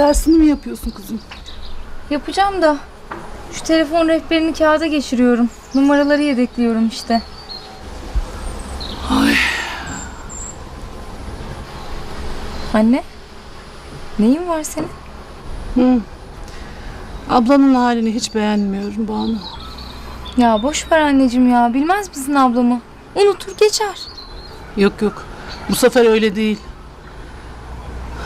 Dersini mi yapıyorsun kızım? Yapacağım da şu telefon rehberini kağıda geçiriyorum. Numaraları yedekliyorum işte. Ay. Anne? Neyin var senin? Hı. Ablanın halini hiç beğenmiyorum Banu. Ya boş ver anneciğim ya. Bilmez misin ablamı? Unutur geçer. Yok yok. Bu sefer öyle değil.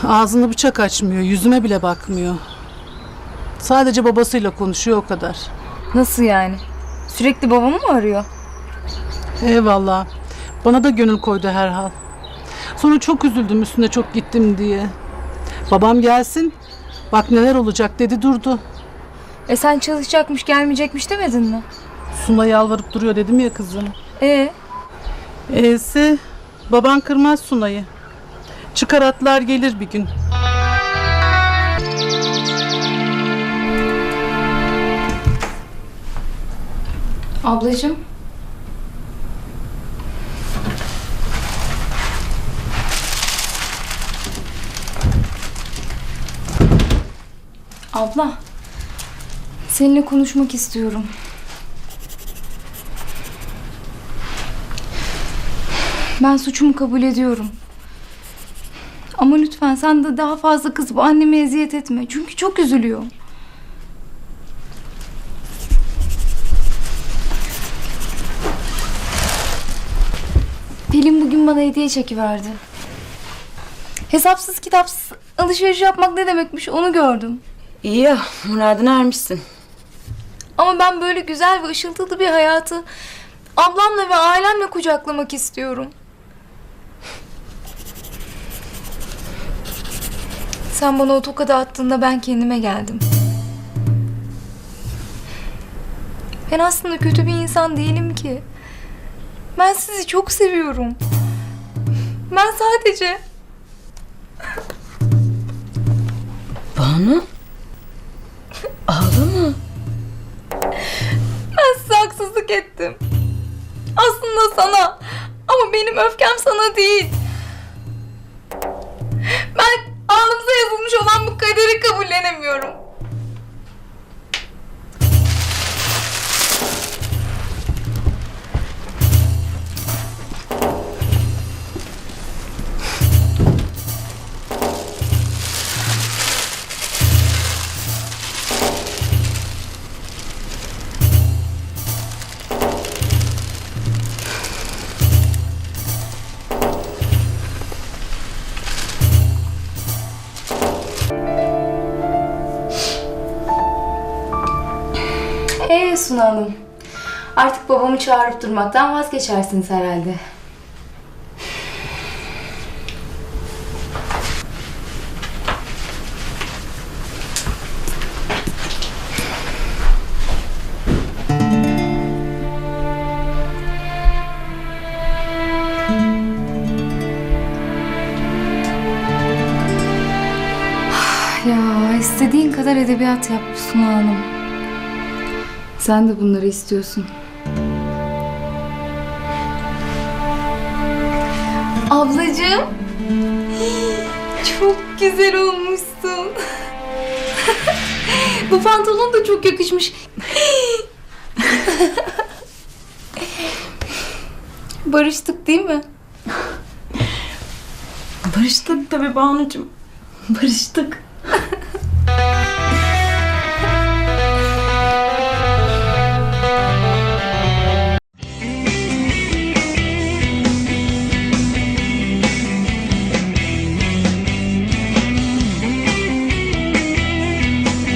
Ağzını bıçak açmıyor. Yüzüme bile bakmıyor. Sadece babasıyla konuşuyor o kadar. Nasıl yani? Sürekli babamı mı arıyor? Eyvallah. Bana da gönül koydu herhal. Sonra çok üzüldüm üstüne çok gittim diye. Babam gelsin. Bak neler olacak dedi durdu. E sen çalışacakmış gelmeyecekmiş demedin mi? Suna yalvarıp duruyor dedim ya kızım. E E'si baban kırmaz Sunay'ı. Çıkar atlar gelir bir gün. ablacığım. Abla. Seninle konuşmak istiyorum. Ben suçumu kabul ediyorum. Ama lütfen sen de daha fazla kızıp anneme eziyet etme. Çünkü çok üzülüyor. Pelin bugün bana hediye çekiverdi. Hesapsız kitapsız alışveriş yapmak ne demekmiş onu gördüm. İyi ya muradına ermişsin. Ama ben böyle güzel ve ışıltılı bir hayatı ablamla ve ailemle kucaklamak istiyorum. Sen bana o tokadı attığında ben kendime geldim. Ben aslında kötü bir insan değilim ki. Ben sizi çok seviyorum. Ben sadece Banu? Ağlama. ben size haksızlık ettim. Aslında sana. Ama benim öfkem sana değil. Ben alnımıza yazılmış olan Ee Suna Hanım. Artık babamı çağırıp durmaktan vazgeçersiniz herhalde. Ya istediğin kadar edebiyat yap Suna Hanım. Sen de bunları istiyorsun. Ablacığım. Çok güzel olmuşsun. Bu pantolon da çok yakışmış. Barıştık değil mi? Barıştık tabii Banucuğum. Barıştık.